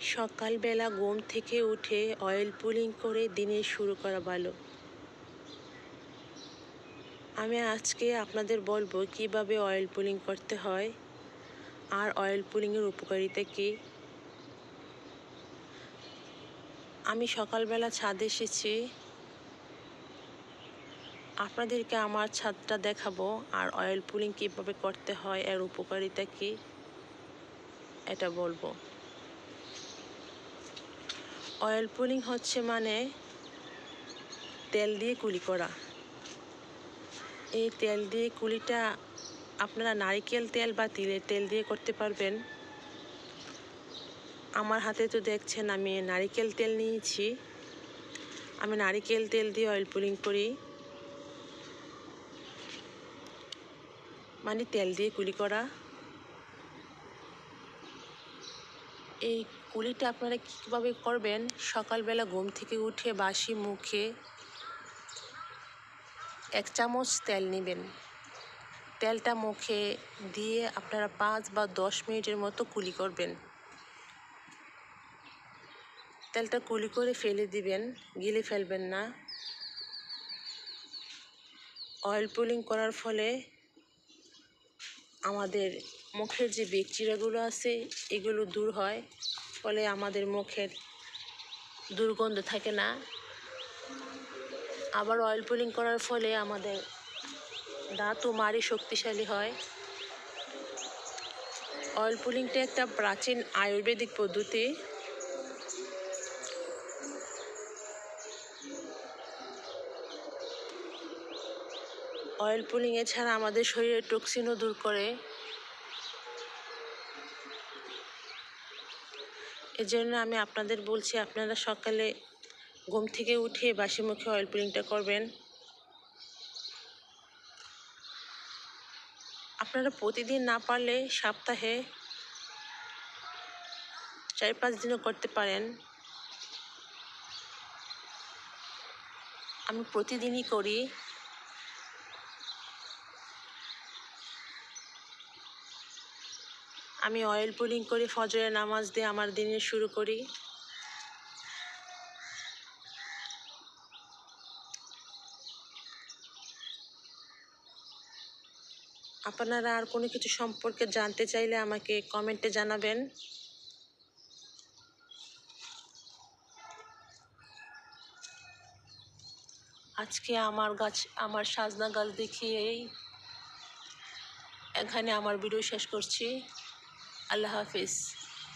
সকালবেলা ঘুম থেকে উঠে অয়েল পুলিং করে দিনের শুরু করা ভালো। আমি আজকে আপনাদের বলব কীভাবে অয়েল পুলিং করতে হয় আর অয়েল পুলিংয়ের উপকারিতা কী। আমি সকালবেলা ছাদে এসেছি। আপনাদেরকে আমার ছাদটা দেখাবো আর অয়েল পুলিং কীভাবে করতে হয়, এর উপকারিতা কী, এটা বলব। অয়েল পুলিং হচ্ছে মানে তেল দিয়ে কুলি করা। এই তেল দিয়ে কুলিটা আপনারা নারিকেল তেল বা তিলের তেল দিয়ে করতে পারবেন। আমার হাতে তো দেখছেন আমি নারিকেল তেল নিয়েছি। আমি নারিকেল তেল দিয়ে অয়েল পুলিং করি। মানে তেল দিয়ে কুলি করা। এই কুলিটা আপনারা কীভাবে করবেন? সকালবেলা ঘুম থেকে উঠে বাসি মুখে এক চামচ তেল নেবেন। তেলটা মুখে দিয়ে আপনারা পাঁচ বা দশ মিনিটের মতো কুলি করবেন। তেলটা কুলি করে ফেলে দিবেন, গিলে ফেলবেন না। অয়েল পুলিং করার ফলে আমাদের মুখের যে ব্যাকটেরিয়াগুলো আছে, এগুলো দূর হয়। ফলে আমাদের মুখের দুর্গন্ধ থাকে না। আবার অয়েল পুলিং করার ফলে আমাদের দাঁত ও মারি শক্তিশালী হয়। অয়েল পুলিংটা একটা প্রাচীন আয়ুর্বেদিক পদ্ধতি। অয়েল পুলিং এছাড়া আমাদের শরীরের টক্সিনও দূর করে। এজন্য আমি আপনাদের বলছি, আপনারা সকালে ঘুম থেকে উঠে বাসি মুখে অয়েল পুলিংটা করবেন। আপনারা প্রতিদিন না পারলে সপ্তাহে চার পাঁচ দিনও করতে পারেন। আমি প্রতিদিনই করি। আমি অয়েল পুলিং করে, ফজরের নামাজ দিয়ে আমার দিনের শুরু করি। আপনারা আর কোনো কিছু সম্পর্কে জানতে চাইলে আমাকে কমেন্টে জানাবেন। আজকে আমার গাছ, আমার সাজনা গাছ দেখিয়েই এখানে আমার ভিডিও শেষ করছি। আল্লাহ হাফিজ